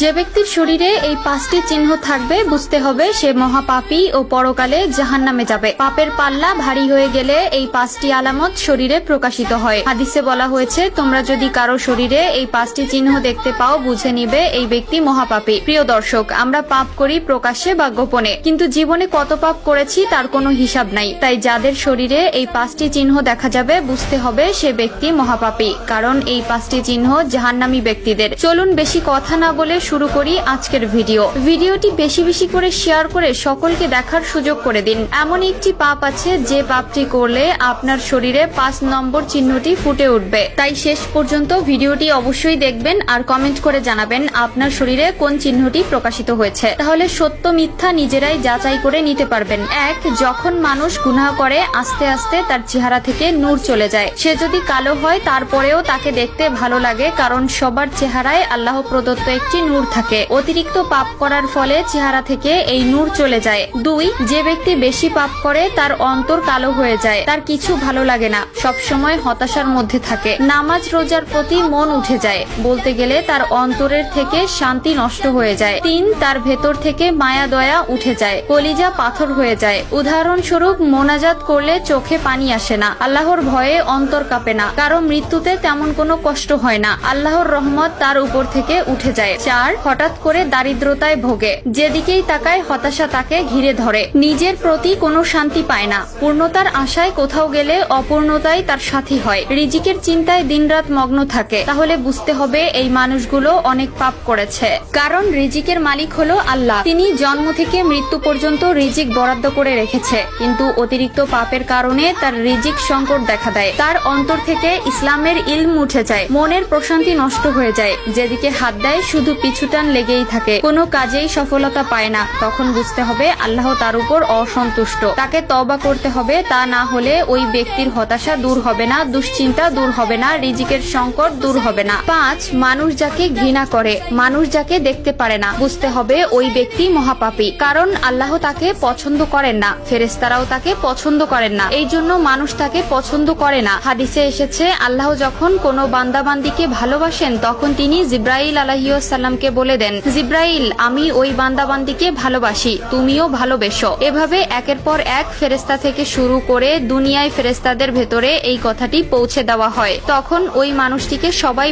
যে ব্যক্তির শরীরে এই পাঁচটি চিহ্ন থাকবে, বুঝতে হবে সে মহাপাপী ও পরকালে জাহান নামে যাবে। পাপের পাল্লা ভারী হয়ে গেলে এই পাঁচটি আলামত শরীরে প্রকাশিত হয়। হাদিসে বলা হয়েছে, তোমরা যদি কারও শরীরে এই পাঁচটি চিহ্ন দেখতে পাও, বুঝে নিবে এই ব্যক্তি মহাপাপী। প্রিয় দর্শক, আমরা পাপ করি প্রকাশ্যে বা গোপনে, কিন্তু জীবনে কত পাপ করেছি তার কোনো হিসাব নাই। তাই যাদের শরীরে এই পাঁচটি চিহ্ন দেখা যাবে, বুঝতে হবে সে ব্যক্তি মহাপাপী, কারণ এই পাঁচটি চিহ্ন জাহান্নামী ব্যক্তিদের। চলুন বেশি কথা না বলে শুরু করি আজকের ভিডিও। ভিডিওটি বেশি বেশি করে শেয়ার করে সকলকে দেখার সুযোগ করে দিন। এমন একটি পাপ আছে যে পাপটি করলে আপনার শরীরে পাঁচ নম্বর চিহ্নটি ফুটে উঠবে। তাই শেষ পর্যন্ত ভিডিওটি অবশ্যই দেখবেন আর কমেন্ট করে জানাবেন আপনার শরীরে কোন চিহ্নটি প্রকাশিত হয়েছে। তাহলে সত্য মিথ্যা নিজেরাই যাচাই করে নিতে পারবেন। এক, যখন মানুষ গুনাহ করে, আস্তে আস্তে তার চেহারা থেকে নূর চলে যায়। সে যদি কালো হয়, তারপরেও তাকে দেখতে ভালো লাগে, কারণ সবার চেহারায় আল্লাহ প্রদত্ত একটি নূর থাকে। অতিরিক্ত পাপ করার ফলে চেহারা থেকে এই নূর চলে যায়। দুই, যে ব্যক্তি বেশি পাপ করে, তার অন্তর কালো হয়ে যায়। তার কিছু ভালো লাগে না। সব সময় হতাশার মধ্যে থাকে। নামাজ রোজার প্রতি মন উঠে যায়। বলতে গেলে তার অন্তরের থেকে শান্তি নষ্ট হয়ে যায়। তিন, তার ভেতর থেকে মায়া দয়া উঠে যায়। কলিজা পাথর হয়ে যায়। উদাহরণস্বরূপ, মোনাজাত করলে চোখে পানি আসে না। আল্লাহর ভয়ে অন্তর কাঁপে না। কারও মৃত্যুতে তেমন কোনো কষ্ট হয় না। আল্লাহর রহমত তার উপর থেকে উঠে যায়। চার হঠাৎ করে দারিদ্রতায় ভোগে। যেদিকেই তাকায়, হতাশা তাকে ঘিরে ধরে। নিজের প্রতি কোনো শান্তি পায় না। পূর্ণতার আশায় কোথাও গেলে অপূর্ণতাই তার সাথী হয়। রিজিকের চিন্তায় দিনরাত মগ্ন থাকে। তাহলে বুঝতে হবে এই মানুষগুলো অনেক পাপ করেছে। কারণ রিজিকের মালিক হলো আল্লাহ। তিনি জন্ম থেকে মৃত্যু পর্যন্ত রিজিক বরাদ্দ করে রেখেছে। কিন্তু অতিরিক্ত পাপের কারণে তার রিজিক সংকট দেখা দেয়। তার অন্তর থেকে ইসলামের ইলম উঠে যায়। মনের প্রশান্তি নষ্ট হয়ে যায়। যেদিকে হাত দেয়, শুধু পিছুটান লেগেই থাকে। কোনো কাজেই সফলতা পায় না। তখন বুঝতে হবে আল্লাহ তার উপর অসন্তুষ্ট। তাকে তবা করতে হবে, তা না হলে ওই ব্যক্তির হতাশা দূর হবে না, দুশ্চিন্তা দূর হবে না, রিজিকের সংকট দূর হবে না। পাঁচ, মানুষ যাকে ঘৃণা করে, মানুষ যাকে দেখতে পারে না। বুঝতে হবে ওই ব্যক্তি মহাপাপী। কারণ আল্লাহ তাকে পছন্দ করেন না। ফেরেস্তারাও তাকে পছন্দ করেন না। এই জন্য মানুষ তাকে পছন্দ করে না। হাদিসে এসেছে, আল্লাহ যখন কোনো বান্দাবান্দিকে ভালোবাসেন, তখন তিনি জিব্রাইল আলাহিসাল্লামকে বলে দেন, জিব্রাইল, আমি ওই বান্দাবান্দিকে ভালোবাসি, তুমিও ভালোবেসো। এভাবে একের পর এক ফেরেস্তা থেকে শুরু করে দুনিয়ায় ফেরেস্তাদের ভেতরে এই কথাটি পৌঁছে দেওয়া হয়। তখন ওই মানুষটিকে সবাই